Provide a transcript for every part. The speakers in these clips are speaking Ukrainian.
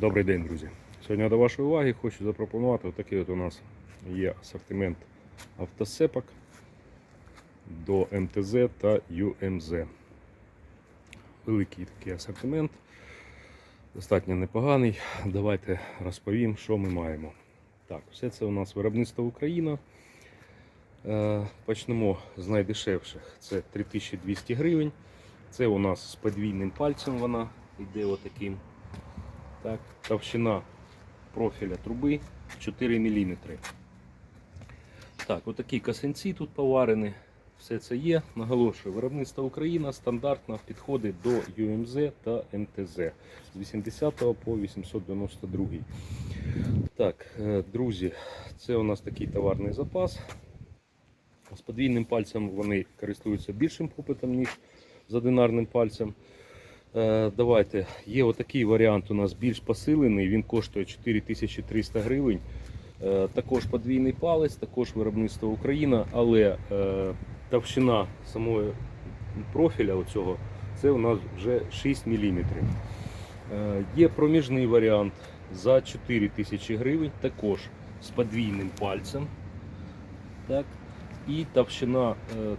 Добрий день, друзі. Сьогодні до вашої уваги хочу запропонувати такий от у нас є асортимент автосепок до МТЗ та ЮМЗ. Великий такий асортимент, достатньо непоганий. Давайте розповім, що ми маємо. Так, все це у нас виробництво Україна. Е, Почнемо з найдешевших. Це 3200 гривень. Це у нас з подвійним пальцем вона йде отаким. Так, товщина профіля труби 4 мм. Так, отакі касинці тут поварені. Все це є. Наголошую, виробництво Україна стандартно підходить до ЮМЗ та МТЗ з 80 по 892. Так, е, друзі, це у нас такий товарний запас. З подвійним пальцем вони користуються більшим попитом, ніж з одинарним пальцем. Е, Давайте, є отакий варіант у нас більш посилений, він коштує 4300 гривень. Е, Також подвійний палець, також виробництво Україна, але е, товщина самого профіля оцього, це у нас вже 6 мм. Є проміжний варіант за 4000 гривень, також з подвійним пальцем. Так. І товщина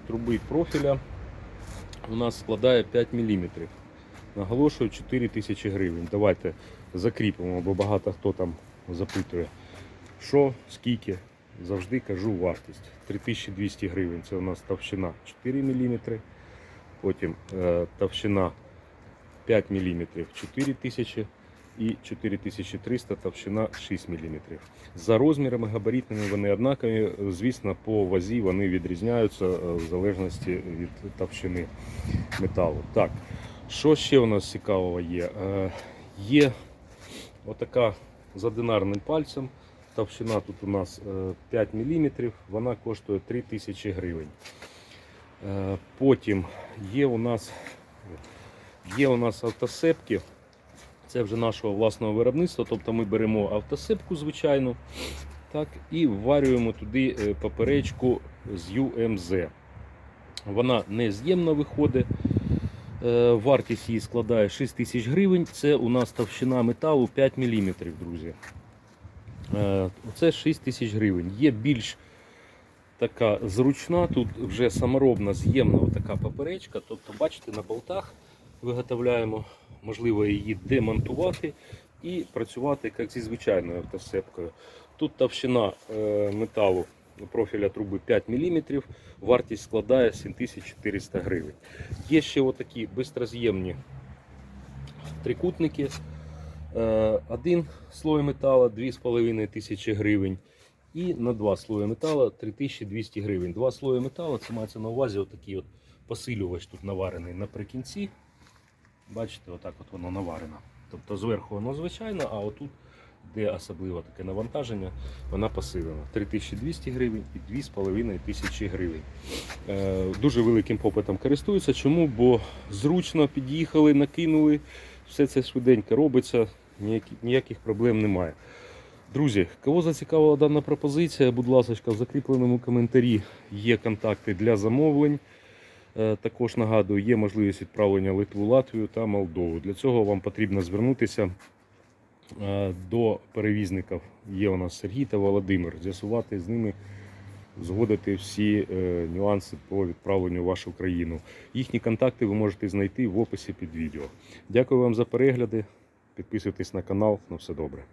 труби профіля у нас складає 5 мм. Наголошую 4 тисячі гривень. Давайте закріпимо, бо багато хто там запитує, що, скільки. Завжди кажу вартість. 3200 гривень це у нас товщина 4 мм. Потім е, товщина 5 мм 4 тисячі і 4300 товщина 6 мм. За розмірами габаритними вони однакові. Звісно, по вазі вони відрізняються е, в залежності від товщини металу. Так, що ще у нас цікавого є? Е, Є отака з одинарним пальцем. Товщина тут у нас е, 5 мм, вона коштує 3000 гривень. Е, Потім є у нас, є у нас автосепки. Це вже нашого власного виробництва. Тобто ми беремо автосипку, звичайно, так, і вварюємо туди е, поперечку з UMZ. Вона нез'ємна виходить. Е, Вартість її складає 6 тисяч гривень. Це у нас товщина металу 5 мм, друзі. Е, Оце 6 тисяч гривень. Є більш така зручна, тут вже саморобна з'ємна така поперечка. Тобто, бачите, на болтах виготовляємо, можливо її демонтувати і працювати як зі звичайною автосепкою. Тут товщина е, металу профіля труби 5 мм, вартість складає 7400 гривень. Є ще отакі бистроз'ємні трикутники. Е, Один слой металу 2500 гривень. І на два слої металу 3200 гривень. Два слої металу, це мається на увазі отакий от посилювач тут наварений наприкінці. Бачите, отак от воно наварено. Тобто зверху воно звичайно, а отут, де особливо таке навантаження, вона посилена. 3200 гривень і 2500 гривень. Е, Дуже великим попитом користуються. Чому? Бо зручно під'їхали, накинули, все це швиденько робиться, ніяких проблем немає. Друзі, кого зацікавила дана пропозиція, будь ласка, в закріпленому коментарі є контакти для замовлень. Е, Також нагадую, є можливість відправлення Литву, Латвію та Молдову. Для цього вам потрібно звернутися до перевізників. Є у нас Сергій та Володимир, з'ясувати з ними, згодити всі е, нюанси по відправленню в вашу країну. Їхні контакти ви можете знайти в описі під відео. Дякую вам за перегляди. Підписуйтесь на канал. На все добре.